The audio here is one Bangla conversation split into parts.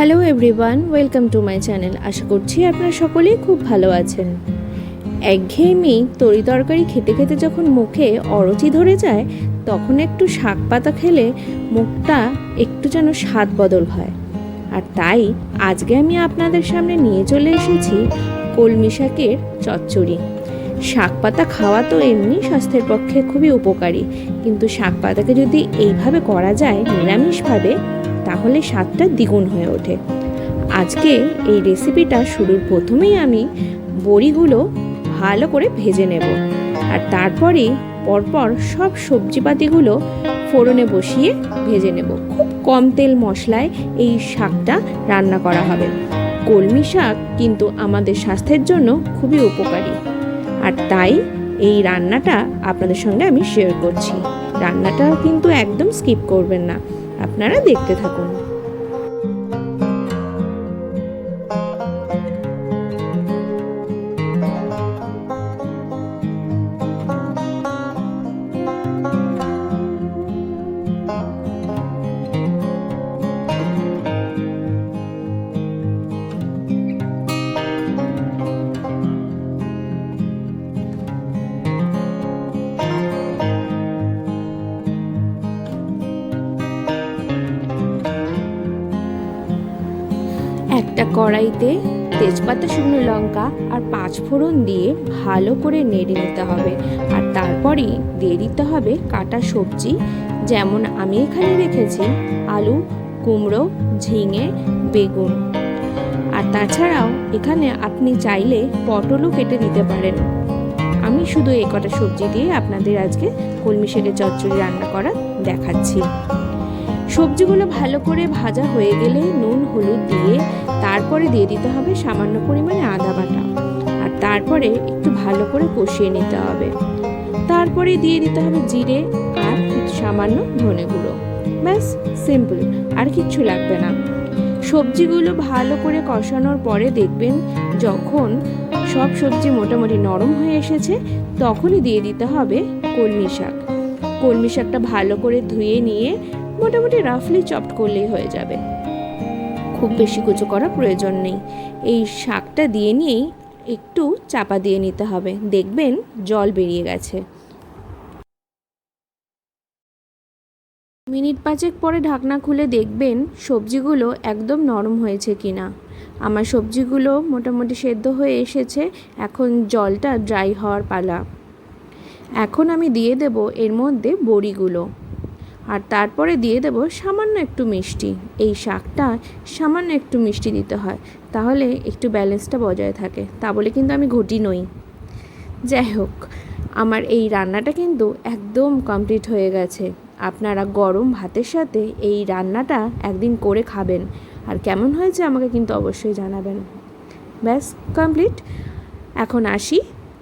Hello everyone, welcome to my channel. আশা করছি আপনারা সকলেই খুব ভালো আছেন। একঘেয়েমি তরি তরকারি খেতে খেতে যখন মুখে অরুচি ধরে যায়, তখন একটু শাক পাতা খেলে মুখটা একটু যেন স্বাদ বদল হয়। আর তাই আজকে আমি আপনাদের সামনে নিয়ে চলে এসেছি কলমি শাকের চচ্চড়ি। শাক পাতা খাওয়া তো এমনি স্বাস্থ্যের পক্ষে খুবই উপকারী, কিন্তু শাক পাতাকে যদি এইভাবে করা যায় নিরামিষভাবে তাহলে স্বাদটা দ্বিগুণ হয়ে ওঠে। আজকে এই রেসিপিটা শুরুর প্রথমেই আমি বড়িগুলো ভালো করে ভেজে নেব। আর তারপরে পরপর সব সবজিপাতিগুলো ফোড়নে বসিয়ে ভেজে নেব। খুব কম তেল মশলায় এই শাকটা রান্না করা হবে। কলমি শাক কিন্তু আমাদের স্বাস্থ্যের জন্য খুবই উপকারী। আর তাই এই রান্নাটা আপনাদের সঙ্গে আমি শেয়ার করছি। রান্নাটা কিন্তু একদম স্কিপ করবেন না। আপনারা দেখতে থাকুন। একটা কড়াইতে তেজপাতা, শুকনো লঙ্কা আর পাঁচ ফোড়ন দিয়ে ভালো করে নেড়ে নিতে হবে। আর তারপরে দিয়ে দিতে হবে কাটা সবজি, যেমন আমি এখানে রেখেছি, আলু, কুমড়ো, ঝিঙে, বেগুন। আর তাছাড়াও এখানে আপনি চাইলে পটলও কেটে দিতে পারেন। আমি শুধু এই কটা সবজি দিয়ে আপনাদের আজকে কলমি শাকের চচ্চড়ি রান্না করা দেখাচ্ছি। সবজিগুলো ভালো করে ভাজা হয়ে গেলে নুন, হলুদ দিয়ে তারপরে দিয়ে দিতে হবে সামান্য পরিমাণে আদা বাটা। আর তারপরে একটু ভালো করে কষিয়ে নিতে হবে। তারপরে দিয়ে দিতে হবে জিরে আর সামান্য ধনে গুঁড়ো। ব্যাস সিম্পল আর কিচ্ছু লাগবে না। সবজিগুলো ভালো করে কষানোর পরে দেখবেন যখন সব সবজি মোটামুটি নরম হয়ে এসেছে, তখনই দিয়ে দিতে হবে কলমি শাক। কলমি শাকটা ভালো করে ধুয়ে নিয়ে মোটামুটি রাফলি চপড করলেই হয়ে যাবে। খুব বেশি কুচো করা প্রয়োজন নেই। এই শাকটা দিয়ে নিয়েই একটু চাপা দিয়ে নিতে হবে। দেখবেন জল বেরিয়ে গেছে। মিনিট পাঁচেক পরে ঢাকনা খুলে দেখবেন সবজিগুলো একদম নরম হয়েছে কিনা। আমার সবজিগুলো মোটামুটি সেদ্ধ হয়ে এসেছে, এখন জলটা ড্রাই হওয়ার পালা। এখন আমি দিয়ে দেব এর মধ্যে বড়িগুলো। আর তারপরে দিয়ে দেব সামান্য একটু মিষ্টি। এই শাকটা সামান্য একটু মিষ্টি দিতে হয়, তাহলে একটু ব্যালেন্সটা বজায় থাকে। তা বলে কিন্তু আমি ঘটি নই। যাই হোক, আমার এই রান্নাটা কিন্তু একদম কমপ্লিট হয়ে গেছে। আপনারা গরম ভাতের সাথে এই রান্নাটা একদিন করে খাবেন। আর কেমন হয়েছে আমাকে কিন্তু অবশ্যই জানাবেন। ব্যাস, কমপ্লিট। এখন আসি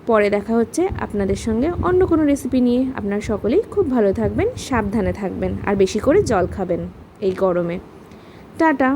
পরে দেখা হচ্ছে আপনাদের সঙ্গে অন্য কোনো রেসিপি নিয়ে। আপনারা সকলেই খুব ভালো থাকবেন, সাবধানে থাকবেন, আর বেশি করে জল খাবেন এই গরমে। টাটা!